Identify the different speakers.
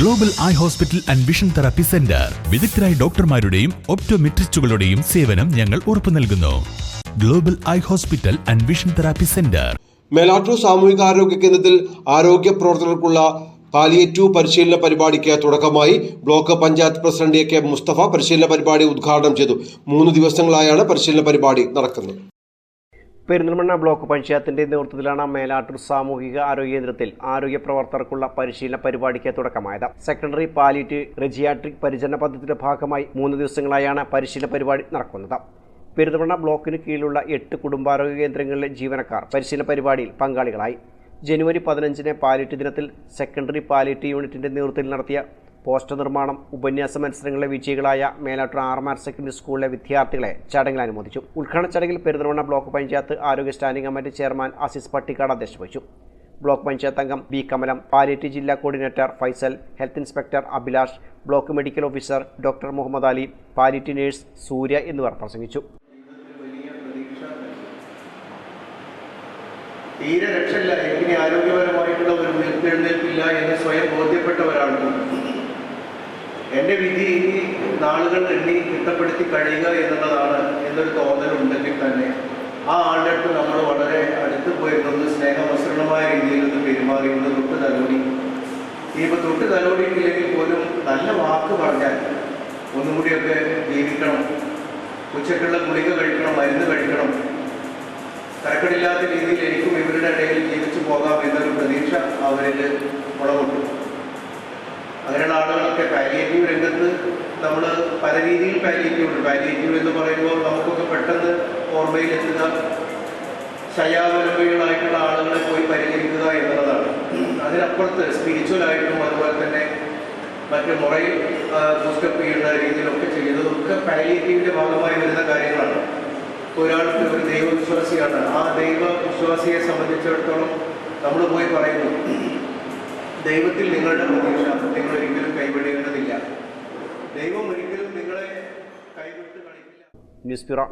Speaker 1: Global eye hospital and vision therapy centre വിദഗ്ധരായ ഡോക്ടർമാരുടെയും ഒപ്റ്റോമെട്രിസ്റ്റുകളുടെയും സേവനം ഞങ്ങൾ ഉറപ്പു നൽകുന്നു. Global eye hospital and vision therapy centre
Speaker 2: Melattur സാമൂഹികാരോഗ്യ കേന്ദ്രത്തിൽ ആരോഗ്യ പ്രവർത്തകർക്കുള്ള പാലിയേറ്റീവ് പരിശീലന പരിപാടിക്ക് തുടക്കമായി block panchayat president A K Mustafa പരിശീലന പരിപാടി ഉദ്ഘാടനം ചെയ്തു. മൂന്ന് ദിവസങ്ങളായാണ് പരിശീലന പരിപാടി നടക്കുന്നത്.
Speaker 3: പെരിന്തൽമണ്ണ ബ്ലോക്ക് പഞ്ചായത്തിന്റെ നേതൃത്വത്തിലാണ് മേലാട്ടൂർ സാമൂഹിക ആരോഗ്യ കേന്ദ്രത്തിൽ ആരോഗ്യ പ്രവർത്തകർക്കുള്ള പരിശീലന പരിപാടിക്ക് തുടക്കമായത്. സെക്കൻഡറി പാലിറ്റ് റെജിയാട്രിക് പരിചരണ പദ്ധതിയുടെ ഭാഗമായി മൂന്ന് ദിവസങ്ങളായാണ് പരിശീലന പരിപാടി നടക്കുന്നത്. പെരുന്തൽമണ്ണ ബ്ലോക്കിന് കീഴിലുള്ള എട്ട് കുടുംബാരോഗ്യ കേന്ദ്രങ്ങളിലെ ജീവനക്കാർ പരിശീലന പരിപാടിയിൽ പങ്കാളികളായി. ജനുവരി പതിനഞ്ചിന് പാലിറ്റ് ദിനത്തിൽ സെക്കൻഡറി പാലിറ്റ് യൂണിറ്റിന്റെ നേതൃത്വത്തിൽ നടത്തിയ പോസ്റ്റർ നിർമ്മാണം ഉപന്യാസ മത്സരങ്ങളിലെ വിജയികളായ മേലാട്ടൂർ ആർമാർ സെക്കൻഡറി സ്കൂളിലെ വിദ്യാർത്ഥികളെ ചടങ്ങിൽ അനുമോദിച്ചു. ഉദ്ഘാടന ചടങ്ങിൽ പെരുന്തൽമണ്ണ ബ്ലോക്ക് പഞ്ചായത്ത് ആരോഗ്യ standing committee chairman Azeez Pattikkad അധ്യക്ഷത വഹിച്ചു. ബ്ലോക്ക് പഞ്ചായത്ത് അംഗം ബി കമലം പാലേറ്റി ജില്ലാ coordinator Faisal health inspector Abhilash block medical officer doctor Muhammad Ali palliative nurse Surya എന്നിവർ പ്രസംഗിച്ചു.
Speaker 4: തീരെ രക്ഷയില്ല. എങ്ങനെ ആരോഗ്യപരമായിട്ടുള്ള ഒരു ഉയർത്തെഴുന്നേൽപ്പില്ല എന്ന് സ്വയം ബോധ്യപ്പെട്ടവരാണ്. എന്റെ വിധി നാളുകൾ എണ്ണി തിട്ടപ്പെടുത്തി കഴിയുക എന്നുള്ളതാണ് എന്നൊരു തോന്നലുണ്ടെങ്കിൽ തന്നെ ആ ആളുടെ അടുത്ത് നമ്മൾ വളരെ അടുത്ത് പോയിരുന്നത് സ്നേഹമസൃണമായ രീതിയിൽ നിന്ന് പെരുമാറി ഒന്ന് തൊട്ട് തലോടി. ഇനിയിപ്പോൾ തൊട്ട് തലോടിയിട്ടില്ലെങ്കിൽ പോലും നല്ല വാക്ക് പറഞ്ഞാൽ ഒന്നും കൂടിയൊക്കെ ജീവിക്കണം. ഉച്ചക്കുള്ള ഗുളിക കഴിക്കണം മരുന്ന് കഴിക്കണം. തരക്കടില്ലാത്ത രീതിയിൽ ആളുകളൊക്കെ പാലിയേറ്റീവ് രംഗത്ത് നമ്മൾ പല രീതിയിൽ പാലിയേറ്റീവ് ഉണ്ട് പാലിയേറ്റീവ് എന്ന് പറയുമ്പോൾ നമുക്കൊക്കെ പെട്ടെന്ന് ഓർമ്മയിലെത്തുന്ന ശയാവലംബികളായിട്ടുള്ള ആളുകളെ പോയി പരിഹരിക്കുക എന്നുള്ളതാണ്. അതിനപ്പുറത്ത് സ്പിരിച്വലായിട്ടും അതുപോലെ തന്നെ മറ്റ് മുറയിൽ ബൂസ്റ്റപ്പ് ചെയ്യുന്ന രീതിയിലൊക്കെ ചെയ്യുന്നതൊക്കെ പാലിയേറ്റീവിന്റെ ഭാഗമായി വരുന്ന കാര്യങ്ങളാണ്. ഒരാൾക്ക് ഒരു ദൈവവിശ്വാസിയാണ്. ആ ദൈവവിശ്വാസിയെ സംബന്ധിച്ചിടത്തോളം നമ്മൾ പോയി പറയുന്നു. ദൈവത്തിൽ നിങ്ങളുടെ പ്രതീക്ഷ നിങ്ങൾ ഒരിക്കലും കൈവിടേണ്ടതില്ല. ദൈവം ഒരിക്കലും നിങ്ങളെ കൈവിട്ട് കളിക്കില്ല.
Speaker 3: News bureau